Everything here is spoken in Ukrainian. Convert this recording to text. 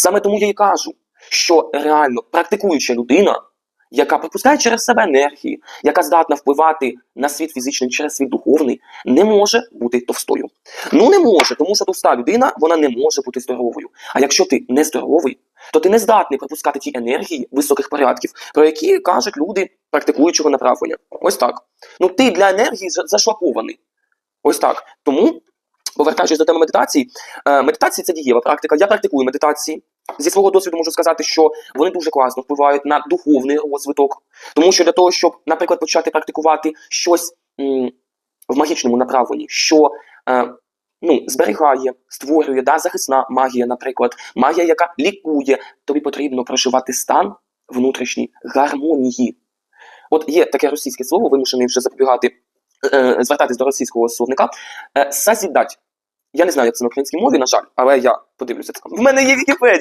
Саме тому я і кажу, що реально практикуюча людина, яка пропускає через себе енергії, яка здатна впливати на світ фізичний через світ духовний, не може бути товстою. Ну не може, тому що товста людина вона не може бути здоровою. А якщо ти не здоровий, то ти не здатний пропускати ті енергії високих порядків, про які кажуть люди практикуючого направлення. Ось так. Ну ти для енергії зашлакований. Ось так. Тому, повертаючись до теми медитації, е, медитація це дієва практика. Я практикую медитації. Зі свого досвіду можу сказати, що вони дуже класно впливають на духовний розвиток. Тому що для того, щоб, наприклад, почати практикувати щось м, в магічному направленні, що е, ну, зберігає, створює да, захисна магія, наприклад, магія, яка лікує, тобі потрібно проживати стан внутрішньої гармонії. От є таке російське слово, вимушений вже запобігати, звертатись до російського словника. Е, сазідать. Я не знаю, як це на українській мові, на жаль, але я подивлюся. В мене є Вікіпедія.